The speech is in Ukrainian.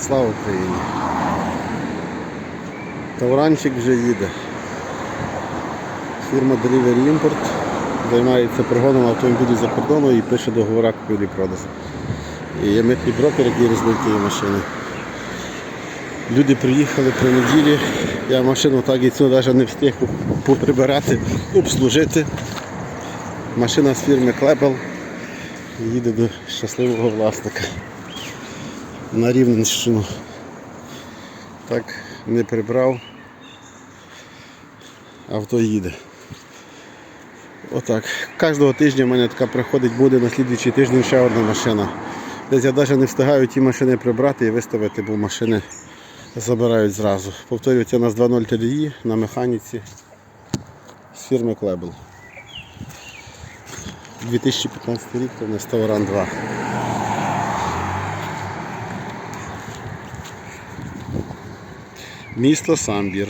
Слава Україні! Тауранчик вже їде. Фірма Delivery Import займається пригоном автомобілів за кордоном і пише договора купівлі продажу. І є митний брокер, який розблокує машини. Люди приїхали при неділі, я машину так і цю навіть не встиг поприбирати, обслужити. Машина з фірми Клепел їде до щасливого власника на Рівненщину. Так, не прибрав, авто їде. Отак. Кожного тижня в мене така приходить, буде на слідуючий тиждень ще одна машина. Десь я навіть не встигаю ті машини прибрати і виставити, бо машини забирають зразу. Повторюю, це у нас 2.0 TDI на механіці з фірми Клебл. 2015 рік, то в нас Тауран 2. Місто Самбір.